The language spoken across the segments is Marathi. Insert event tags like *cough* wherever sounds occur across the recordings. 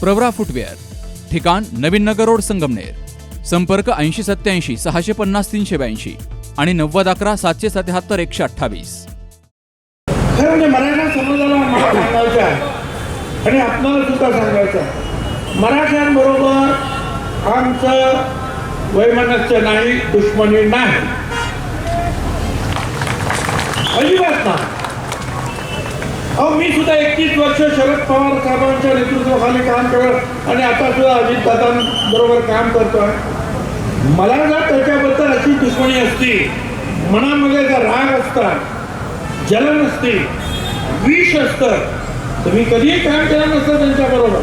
प्रवरा फुटवेअर ठिकाण नवीन नगर रोड संगमनेर संपर्क ऐंशी सत्याऐंशी सहाशे पन्नास तीनशे ब्याऐंशी आणि नव्वद अकरा सातशे सत्याहत्तर एकशे अठ्ठावीस. खरं म्हणजे मराठा समाजाला सांगायचं आहे. आणि आपल्याला सुद्धा सांगायचं आहे. मराठ्यांबरोबर आमचं वैमनस्य नाही दुश्मनी नाही. अजिबात नाही. अहो मी सुद्धा एकतीस वर्ष शरद पवार साहेबांच्या नेतृत्वाखाली काम करत आणि आता सुद्धा अजित दादांबरोबर काम करतोय. मला जर त्याच्याबद्दल अशी दुश्मनी असती मनामध्ये जर राग असता जलन असते विष असतं तर मी कधीही काम केलं नसतं त्यांच्याबरोबर.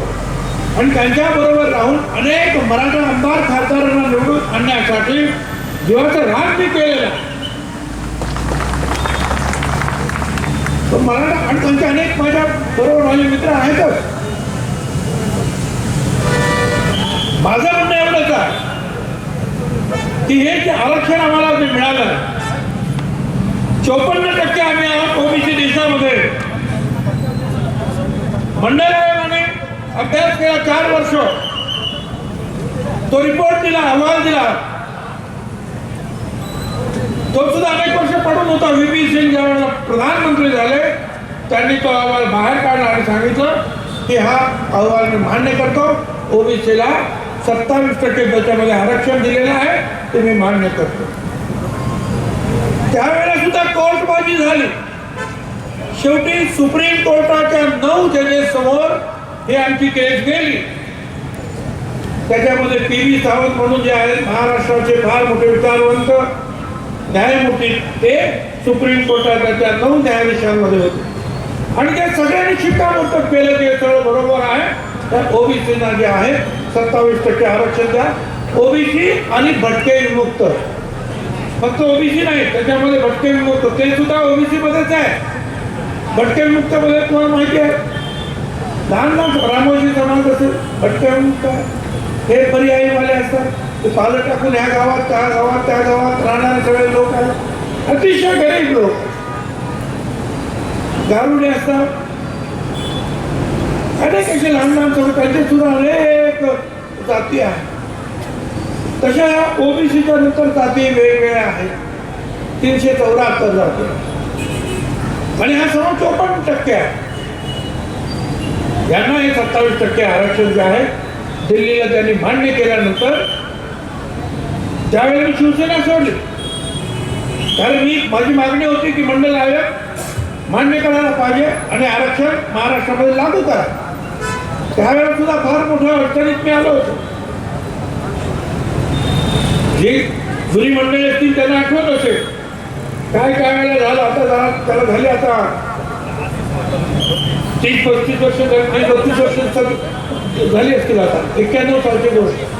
आणि त्यांच्याबरोबर राहून अनेक मराठा आमदार खासदारांना निवडून आणण्यासाठी जीवाचा राग मी केलेला तर मला आणि त्यांचे अनेक माझ्या बरोबर माझे मित्र आहेतच माझं म्हणणं एवढंच आहे की हे जे आरक्षण आम्हाला मिळालं चोपन्न टक्के आम्ही आहोत ओबीसी देशामध्ये. मंडळ आयोगाने अभ्यास केला चार वर्ष. तो रिपोर्ट दिला अहवाल दिला. तो सुद्धा अनेक वर्ष पडून होता. व्ही. पी सिंग ज्यावेळेला प्रधानमंत्री झाले त्यांनी तो अहवाल बाहेर काढला आणि सांगितलं की हा अहवाल मी मान्य करतो. ओबीसीला सत्तावीस टक्के त्याच्यामध्ये आरक्षण दिलेलं आहे ते मी मान्य करतो. त्यावेळेला सुद्धा कोर्टबाजी झाली. शेवटी सुप्रीम कोर्टाच्या नऊ जजेस समोर ही आमची केस गेली. त्याच्यामध्ये पी. व्ही. सावंत म्हणून जे आहेत महाराष्ट्राचे फार मोठे विचारवंत न्यायमूर्ती ते सुप्रीम कोर्टाच्या त्या नऊ न्यायाधीशांमध्ये होते. आणि त्या सगळ्यांनी शिक्कामोर्तब केलं ते सगळं बरोबर आहे. तर ओबीसीना जे आहे सत्तावीस टक्के आरक्षण द्या. ओबीसी आणि भटके विमुक्त. फक्त ओबीसी नाही त्याच्यामध्ये भटके विमुक्त. ते सुद्धा ओबीसी मध्येच आहे. भटके विमुक्त मध्ये तुम्हाला माहिती आहे. लहान लहान रामोजी समाज असेल भटके विमुक्त? आहे हे पर्यायीवाले असतात. ते पालं टाकून ह्या गावात त्या गावात त्या गावात राहणारे सगळे लोक आहेत. अतिशय गरीब लोक. गारुडे असतात. अनेक असे लहान लहान सगळे सुद्धा अनेक जाती आहेत तशा ओबीसीच्या नंतर जाती वेगवेगळ्या आहेत. तीनशे चौऱ्याहत्तर जाती आणि हा सर्व चोपन्न टक्के आहे. यांना हे सत्तावीस टक्के आरक्षण जे आहे दिल्लीला त्यांनी मान्य केल्यानंतर त्यावेळी मी शिवसेना सोडली. कारण मी माझी मागणी होती की मंडल आयोग मान्य करायला पाहिजे आणि आरक्षण महाराष्ट्रामध्ये लागू करा. त्यावेळेला सुद्धा फार मोठ्या अडचणीत मी आलो होतो. जी जुनी मंडळी असतील त्यांना आठवत असेल. काय काय वेळेला झालं आता जरा त्याला झाले आता तीस पस्तीस वर्ष आणि बत्तीस वर्ष झाली असतील आता. एक्क्याण्णव सालची गोष्ट.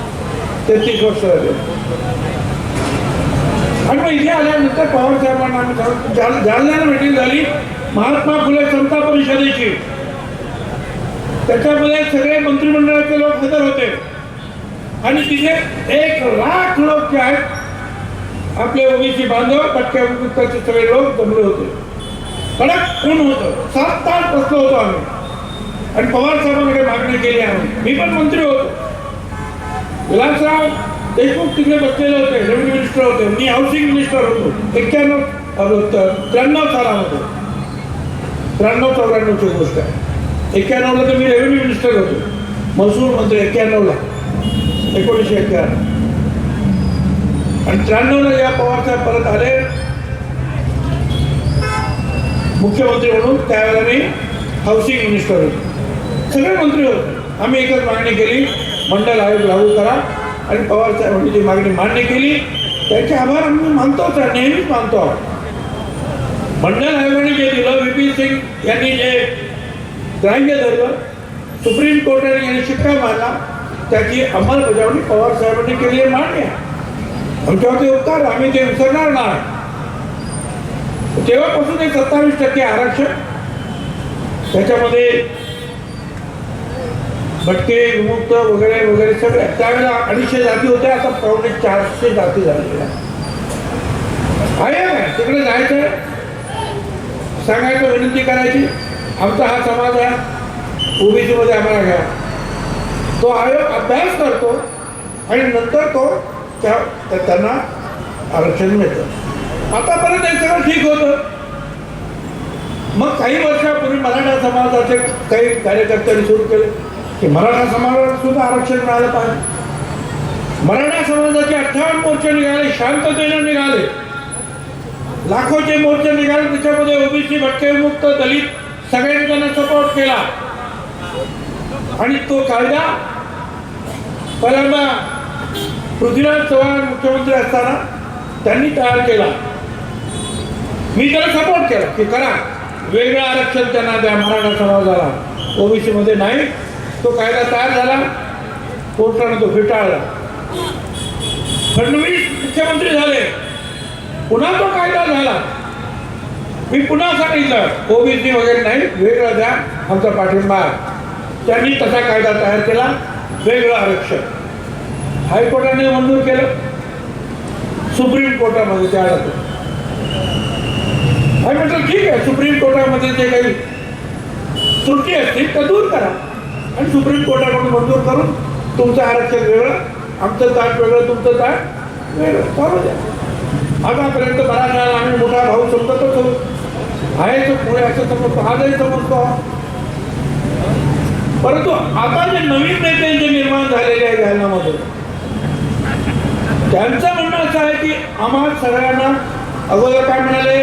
तेहतीस वर्ष झाली. आणि मग इथे आल्यानंतर पवार साहेबांना आम्ही जाल जालन्याला मिटिंग झाली. महात्मा फुले समता परिषदेची. त्याच्यामध्ये सगळे मंत्रिमंडळाचे लोक हजर होते. आणि तिथे एक लाख लोक जे आहेत आपले ओबीसी बांधव पटक्या विमुक्ताचे सगळे लोक जमले होते. कडक ऊन होतं सात तास बसलो होतो आम्ही. आणि पवार साहेबांकडे मागणी केली आम्ही. मी पण मंत्री होतो. विलासराव देशमुख तिकडे बसलेले होते रेव्हेन्यू मिनिस्टर होते. मी हाऊसिंग मिनिस्टर होतो. एक्क्याण्णव त्र्याण्णव सालामध्ये त्र्याण्णव चौऱ्याण्णवची गोष्ट आहे. एक्क्याण्णवला तर मी रेव्हेन्यू मिनिस्टर होतो. महसूल मंत्री एक्क्याण्णवला. एकोणीसशे एक्क्याण्णव. आणि त्र्याण्णवला या पवारसाहेब परत आले. मुख्यमंत्री म्हणून त्यावेळेला मी हाऊसिंग मिनिस्टर होतो. सगळे मंत्री होते. आम्ही एकच मागणी केली. मंडल आयोग लागू करा. आणि पवार साहेबांनी जी मागणी मान्य केली त्याचे आभार आम्ही मानतोच नेहमीच मानतो आहोत. मंडल आयोगाने जे दिलं व्ही पी सिंग यांनी जे ग्राह्य धरलं सुप्रीम कोर्टाने यांनी शिक्का मारला त्याची अंमलबजावणी पवार साहेबांनी केली आहे मान्य आमच्यावरती उपकार आम्ही ते विसरणार नाही. तेव्हापासून एक सत्तावीस टक्के आरक्षण त्याच्यामध्ये भटके विमुक्त वगैरे वगैरे सगळे. त्यावेळेला अडीचशे जाती होत्या आता पावणे चारशे जाती झालेल्या आहे तिकडे जायचं सांगायचं विनंती करायची. आमचा हा समाज आहे. ओबीसीमध्ये आम्हाला घ्या. तो आयोग अभ्यास करतो आणि नंतर तो त्या त्या- त्यांना आरक्षण मिळतं. आतापर्यंत हे सगळं ठीक होतं. मग काही वर्षापूर्वी मराठा समाजाचे काही कार्यकर्त्यांनी सुरू केले. की मराठा समाजाला सुद्धा आरक्षण मिळालं पाहिजे. मराठा समाजाचे अठ्ठावन्न मोर्चे निघाले शांततेने निघाले. लाखोचे मोर्चे निघाले त्याच्यामध्ये ओबीसी भटकेमुक्त दलित सगळ्यांनी त्यांना सपोर्ट केला. आणि तो कायदा पहिल्यांदा पृथ्वीराज चव्हाण मुख्यमंत्री असताना त्यांनी तयार केला. मी त्याला सपोर्ट केला की करा वेगळं आरक्षण त्यांना द्या मराठा समाजाला. ओबीसी मध्ये नाही तो कायदा तयार झाला कोर्टाने तो फेटाळला. फडणवीस मुख्यमंत्री झाले. पुन्हा तो कायदा झाला. मी पुन्हा सांगितलं ओबीसी वगैरे नाही वेगळं द्या आमचा पाठिंबा त्यांनी तसा कायदा तयार केला वेगळं आरक्षण. हायकोर्टाने मंजूर केलं. सुप्रीम कोर्टामध्ये त्या हाय म्हटलं ठीक आहे सुप्रीम कोर्टामध्ये जे काही त्रुटी असतील त्या दूर करा. आणि सुप्रीम कोर्टाकडून मंजूर करून तुमचं आरक्षण वेगळं आमचं ताट वेगळं तुमचं ताट वेगळं. चालू द्या. आतापर्यंत मराठा आम्ही मोठा भाऊ समजतच होतो. आहे तो पुढे असं समजतो आजही समजतो. परंतु आता जे नवीन नेते जे निर्माण झालेले आहे जालन्यामध्ये त्यांचं म्हणणं असं आहे की आम्हा सगळ्यांना अगोदर काय म्हणाले?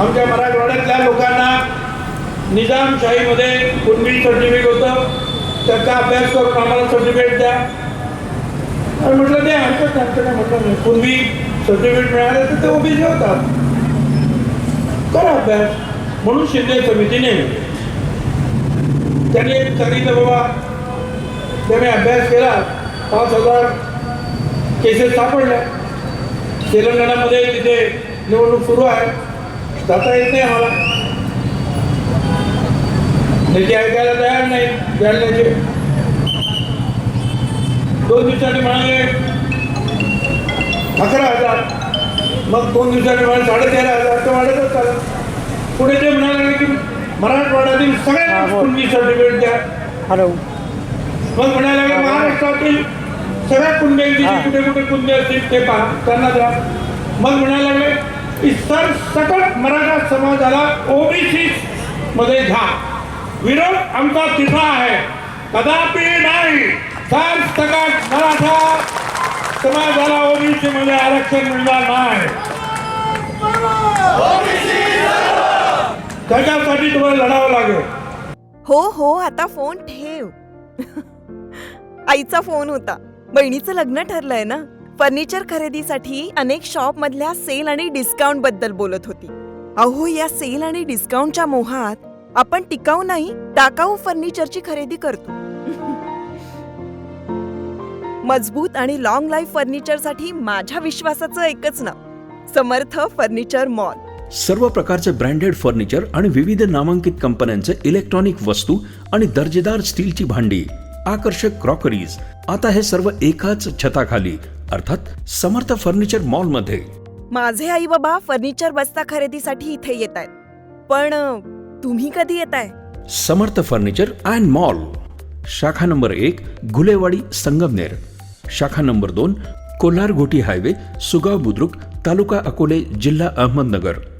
आमच्या मराठवाड्यातल्या लोकांना निजामशाहीमध्ये कुणबी सर्टिफिकेट होतं? त्याचा अभ्यास करून आम्हाला सर्टिफिकेट द्या. आणि म्हटलं ते हरकत नाही, आमचं म्हटलं नाही. पूर्वी सर्टिफिकेट मिळालं तर ते ओबीसी होतात करा अभ्यास. म्हणून शिंदे समितीने त्यांनी एक सांगितलं बाबा त्याने अभ्यास केला. पाच हजार केसेस सापडल्या. तेलंगणामध्ये तिथे निवडणूक सुरू आहे. जाता येत नाही आम्हाला. त्याची ऐकायला तयार नाही जालन्याचे दोन दिवसांनी म्हणाले अकरा हजार. मग दोन दिवसांनी म्हणाले साडेतेरा हजार. तर वाढतच चालत पुढे ते म्हणाले की मराठवाड्यातील सगळ्यांना कुणबी सर्टिफिकेट द्या. हॅलो. मग म्हणायला लागले महाराष्ट्रातील सगळ्या कुंड्यांची. कुठे कुठे कुंडे असतील ते पहा त्यांना द्या. मग म्हणायला लागले की सर सकट मराठा समाजाला ओबीसी मध्ये घ्या. विरोध आमचा तिथं आहे. कदापि नाही. सर मराठा समाजाला ओबीसी मध्ये आरक्षण मिळणार नाही. त्याच्यासाठी तुम्हाला लढावं लागेल. हो हो आता फोन ठेव. *laughs* आईचा फोन होता. बहिणीचं लग्न ठरलंय ना? फर्निचर खरेदीसाठी अनेक शॉप मधल्या सेल आणि डिस्काउंटबद्दल बोलत होती. अहो या सेल आणि डिस्काउंटच्या मोहात आपण टिकाऊ नाही टाकाऊ फर्निचरची खरेदी करतो. मजबूत आणि लॉंग लाईफ फर्निचरसाठी माझ्या विश्वासाचं एकच नाव समर्थ फर्निचर मॉल. सर्व प्रकारचे ब्रँडेड फर्निचर आणि विविध नामांकित कंपन्यांचे इलेक्ट्रॉनिक वस्तू आणि दर्जेदार स्टीलची भांडी आकर्षक क्रॉकरीज आता हे सर्व एकाच छताखाली अर्थात समर्थ फर्निचर मॉलमध्ये माझे आई बाबा फर्निचर बस्ता खरेदीसाठी इथे येत आहेत. पण तुम्ही कधी येताय? Samarth furniture and mall. शाखा नंबर एक गुलेवाडी संगमनेर. शाखा नंबर दोन कोल्हार घोटी हायवे सुगाव बुद्रुक तालुका अकोले जिल्हा अहमदनगर.